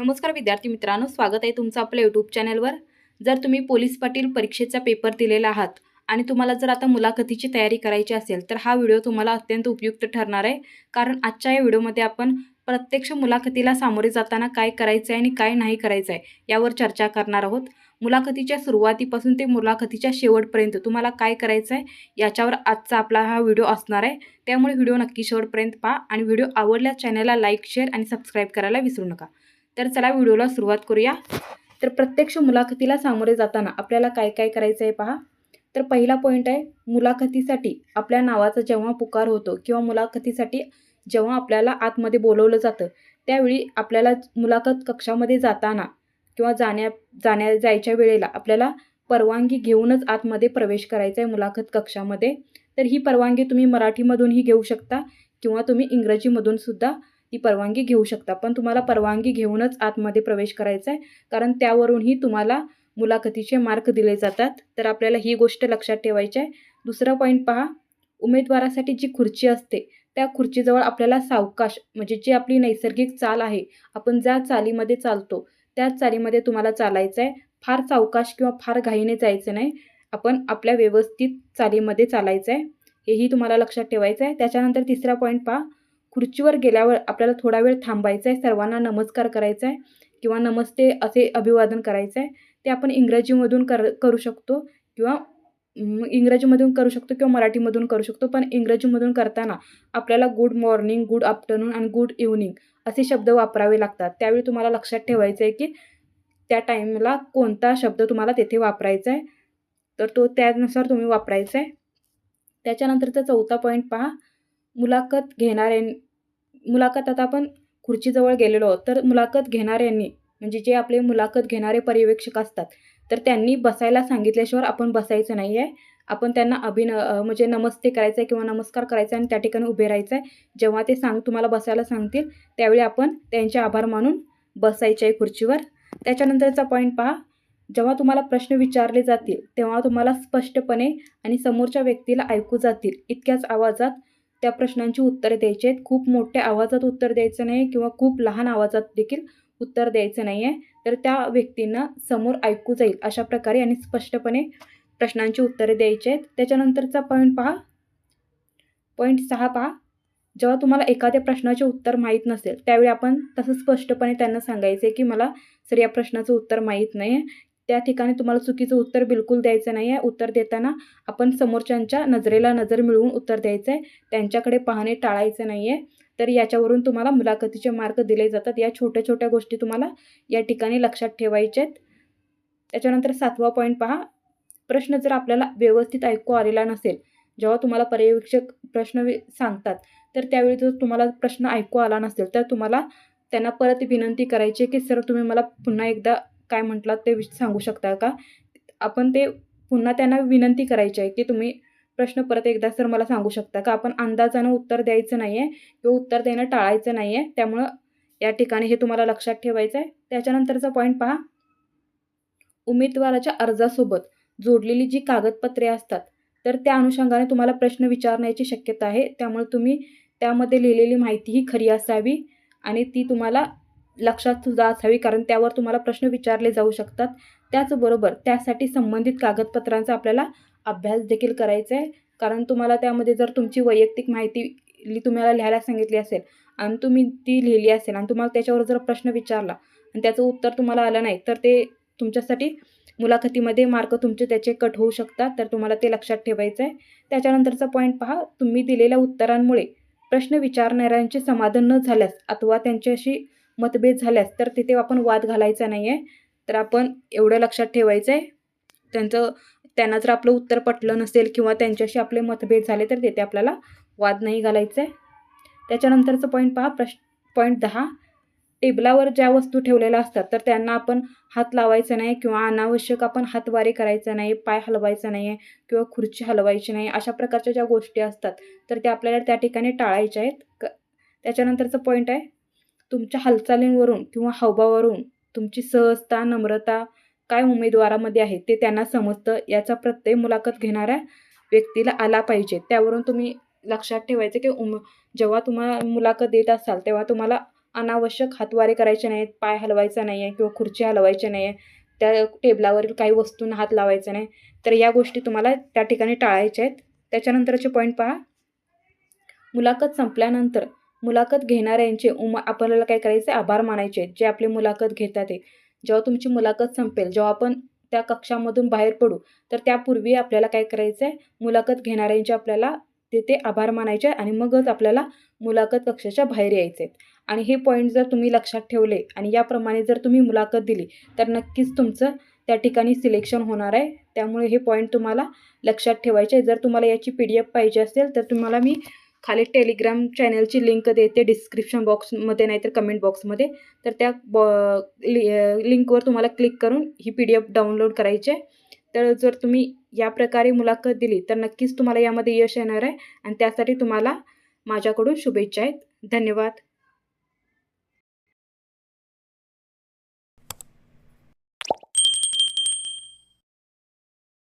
नमस्कार विद्यार्थी मित्रांनो स्वागत आहे तुमचं आपल्या यूट्यूब चॅनलवर जर तुम्ही पोलीस पाटील परीक्षेचा पेपर दिलेला आहात आणि तुम्हाला जर आता मुलाखतीची तयारी करायची असेल तर हा व्हिडिओ तुम्हाला अत्यंत उपयुक्त ठरणार आहे. कारण आजच्या या व्हिडिओमध्ये आपण प्रत्यक्ष मुलाखतीला सामोरे जाताना काय करायचं आहे आणि काय नाही करायचं आहे यावर चर्चा करणार आहोत. मुलाखतीच्या सुरुवातीपासून ते मुलाखतीच्या शेवटपर्यंत तुम्हाला काय करायचं आहे याच्यावर आजचा आपला हा व्हिडिओ असणार आहे. त्यामुळे व्हिडिओ नक्की शेवटपर्यंत पहा आणि व्हिडिओ आवडल्यास चॅनलला लाईक शेअर आणि सबस्क्राईब करायला विसरू नका. तर चला व्हिडिओला सुरुवात करूया. तर प्रत्यक्ष मुलाखतीला सामोरे जाताना आपल्याला काय काय करायचं आहे पहा. तर पहिला पॉईंट आहे मुलाखतीसाठी आपल्या नावाचा जेव्हा पुकार होतो किंवा मुलाखतीसाठी जेव्हा आपल्याला आतमध्ये बोलवलं जातं त्यावेळी आपल्याला मुलाखत कक्षामध्ये जाताना किंवा जाण्या जाण्या जायच्या वेळेला आपल्याला परवानगी घेऊनच आतमध्ये प्रवेश करायचा आहे मुलाखत कक्षामध्ये. तर ही परवानगी तुम्ही मराठीमधूनही घेऊ शकता किंवा तुम्ही इंग्रजीमधून सुद्धा ती परवानगी घेऊ शकता. पण तुम्हाला परवानगी घेऊनच आतमध्ये प्रवेश करायचा आहे. कारण त्यावरूनही तुम्हाला मुलाखतीचे मार्क दिले जातात. तर आपल्याला ही गोष्ट लक्षात ठेवायची आहे. दुसरा पॉईंट पहा. उमेदवारासाठी जी खुर्ची असते त्या खुर्चीजवळ आपल्याला सावकाश म्हणजे जी आपली नैसर्गिक चाल आहे आपण ज्या चालीमध्ये चालतो त्याच चालीमध्ये तुम्हाला चालायचं आहे. फार सावकाश किंवा फार घाईने जायचं नाही. आपण आपल्या व्यवस्थित चालीमध्ये चालायचं आहे. हेही तुम्हाला लक्षात ठेवायचं आहे. त्याच्यानंतर तिसरा पॉईंट पहा. खुर्चीवर गेल्यावर आपल्याला थोडा वेळ थांबायचा आहे सर्वांना नमस्कार करायचा आहे किंवा नमस्ते असे अभिवादन करायचं आहे ते आपण इंग्रजीमधून कर करू शकतो किंवा इंग्रजीमधून करू शकतो किंवा मराठीमधून करू शकतो पण इंग्रजीमधून करताना आपल्याला गुड मॉर्निंग गुड आफ्टरनून आणि गुड इव्हनिंग असे शब्द वापरावे लागतात. त्यावेळी तुम्हाला लक्षात ठेवायचं आहे की त्या टाईमला कोणता शब्द तुम्हाला तेथे वापरायचा आहे तर तो त्यानुसार तुम्ही वापरायचा आहे त्याच्यानंतरचा चौथा पॉईंट पहा. मुलाखत घेणाऱ्यां मुलाखत आता आपण खुर्चीजवळ गेलेलो आहोत. तर मुलाखत घेणाऱ्यांनी म्हणजे जे आपले मुलाखत घेणारे पर्यवेक्षक असतात तर त्यांनी बसायला सांगितल्याशिवाय आपण बसायचं नाही आहे आपण त्यांना अभिन म्हणजे नमस्ते करायचं आहे किंवा नमस्कार करायचा आहे आणि त्या ठिकाणी उभे राहायचं आहे जेव्हा ते सांग तुम्हाला बसायला सांगतील त्यावेळी आपण त्यांचे आभार मानून बसायचे आहे खुर्चीवर. त्याच्यानंतरचा पॉईंट पहा. जेव्हा तुम्हाला प्रश्न विचारले जातील तेव्हा तुम्हाला स्पष्टपणे आणि समोरच्या व्यक्तीला ऐकू जातील. इतक्याच आवाजात त्या प्रश्नांची उत्तरे द्यायची आहेत. खूप मोठ्या आवाजात उत्तर द्यायचं नाही किंवा खूप लहान आवाजात देखील उत्तर द्यायचं नाही आहे तर त्या व्यक्तींना समोर ऐकू जाईल अशा प्रकारे आणि स्पष्टपणे प्रश्नांची उत्तरे द्यायची आहेत. त्याच्यानंतरचा पॉईंट पहा. पॉईंट सहा पहा. जेव्हा तुम्हाला एखाद्या प्रश्नाचे उत्तर माहीत नसेल त्यावेळी आपण तसं स्पष्टपणे त्यांना सांगायचं आहे की मला सर या प्रश्नाचं उत्तर माहीत नाही आहे त्या ठिकाणी तुम्हाला चुकीचं उत्तर बिलकुल द्यायचं नाही आहे उत्तर देताना आपण समोरच्यांच्या नजरेला नजर मिळवून उत्तर द्यायचं आहे त्यांच्याकडे पाहणे टाळायचं नाही आहे तर याच्यावरून तुम्हाला मुलाखतीचे मार्क दिले जातात. या छोट्या छोट्या गोष्टी तुम्हाला या ठिकाणी लक्षात ठेवायच्या आहेत. त्याच्यानंतर सातवा पॉईंट पहा. प्रश्न जर आपल्याला व्यवस्थित ऐकू आलेला नसेल जेव्हा तुम्हाला पर्यवेक्षक प्रश्न सांगतात तर त्यावेळी जर तुम्हाला प्रश्न ऐकू आला नसेल तर तुम्हाला त्यांना परत विनंती करायची की सर तुम्ही मला पुन्हा एकदा काय म्हटलात ते सांगू शकता का? आपण ते पुन्हा त्यांना विनंती करायची आहे की तुम्ही प्रश्न परत एकदा सर मला सांगू शकता का? आपण अंदाजानं उत्तर द्यायचं नाही आहे किंवा उत्तर देणं टाळायचं नाही आहे त्यामुळं या ठिकाणी हे तुम्हाला लक्षात ठेवायचं आहे. त्याच्यानंतरचा पॉईंट पहा. उमेदवाराच्या अर्जासोबत जोडलेली जी कागदपत्रे असतात तर त्या अनुषंगाने तुम्हाला प्रश्न विचारण्याची शक्यता आहे. त्यामुळे तुम्ही त्यामध्ये लिहिलेली माहिती ही खरी असावी आणि ती तुम्हाला लक्षात सुद्धा असावी कारण त्यावर तुम्हाला प्रश्न विचारले जाऊ शकतात. त्याचबरोबर त्यासाठी संबंधित कागदपत्रांचा आपल्याला अभ्यास देखील करायचा आहे. कारण तुम्हाला त्यामध्ये जर तुमची वैयक्तिक माहिती तुम्हाला लिहायला सांगितली असेल आणि तुम्ही ती लिहिली असेल आणि तुम्हाला त्याच्यावर जर प्रश्न विचारला आणि त्याचं उत्तर तुम्हाला आलं नाही तर ते तुमच्यासाठी मुलाखतीमध्ये मार्क तुमचे त्याचे कट होऊ शकतात तर तुम्हाला ते लक्षात ठेवायचं आहे. त्याच्यानंतरचा पॉईंट पहा तुम्ही दिलेल्या उत्तरांमुळे प्रश्न विचारणाऱ्यांचे समाधान न झाल्यास अथवा त्यांच्याशी मतभेद झाल्यास तर तिथे आपण वाद घालायचा नाही आहे तर आपण एवढं लक्षात ठेवायचं आहे त्यांचं त्यांना जर आपलं उत्तर पटलं नसेल किंवा त्यांच्याशी आपले मतभेद झाले तर तिथे आपल्याला वाद नाही घालायचं आहे त्याच्यानंतरचं पॉईंट पहा प्रश पॉईंट दहा. टेबलावर ज्या वस्तू ठेवलेल्या असतात तर त्यांना आपण हात लावायचा नाही किंवा अनावश्यक आपण हातवारे करायचा नाही पाय हलवायचा नाही आहे किंवा खुर्ची हलवायची नाही अशा प्रकारच्या ज्या गोष्टी असतात तर त्या आपल्याला त्या ठिकाणी टाळायच्या आहेत. क त्याच्यानंतरचं पॉईंट आहे तुमच्या हालचालींवरून किंवा हावभावावरून तुमची सहजता नम्रता काय उमेदवारामध्ये आहे ते त्यांना समजतं याचा प्रत्यय मुलाखत घेणाऱ्या व्यक्तीला आला पाहिजे. त्यावरून तुम्ही लक्षात ठेवायचं की उम जेव्हा तुम्हाला मुलाखत देत असाल तेव्हा तुम्हाला अनावश्यक हातवारे करायचे नाहीत पाय हलवायचा नाही आहे किंवा खुर्ची हलवायची नाही आहे त्या टेबलावरील काही वस्तूंना हात लावायचा नाही तर या गोष्टी तुम्हाला त्या ठिकाणी टाळायच्या आहेत. त्याच्यानंतरचे पॉईंट पहा. मुलाखत संपल्यानंतर मुलाखत घेणाऱ्यांचे उम आपल्याला काय करायचे आभार मानायचे आहेत. जे आपली मुलाखत घेतात ते. जेव्हा तुमची मुलाखत संपेल जेव्हा आपण त्या कक्षामधून बाहेर पडू तर त्यापूर्वी आपल्याला काय करायचं आहे मुलाखत घेणाऱ्यांचे आपल्याला तिथे आभार मानायचे आहे आणि मगच आपल्याला मुलाखत कक्षाच्या बाहेर यायचे आहेत. आणि हे पॉईंट जर तुम्ही लक्षात ठेवले आणि याप्रमाणे जर तुम्ही मुलाखत दिली तर नक्कीच तुमचं त्या ठिकाणी सिलेक्शन होणार आहे. त्यामुळे हे पॉईंट तुम्हाला लक्षात ठेवायचे आहे जर तुम्हाला याची पी डी एफ पाहिजे असेल तर तुम्हाला मी खाली टेलिग्राम चॅनलची लिंक देते डिस्क्रिप्शन बॉक्समध्ये नाहीतर कमेंट बॉक्समध्ये तर त्या बॉ लि लिंकवर तुम्हाला क्लिक करून ही पी डी एफ डाउनलोड करायची आहे. तर जर तुम्ही या प्रकारे मुलाखत दिली तर नक्कीच तुम्हाला यामध्ये यश येणार आहे. आणि त्यासाठी तुम्हाला माझ्याकडून शुभेच्छा आहेत. धन्यवाद.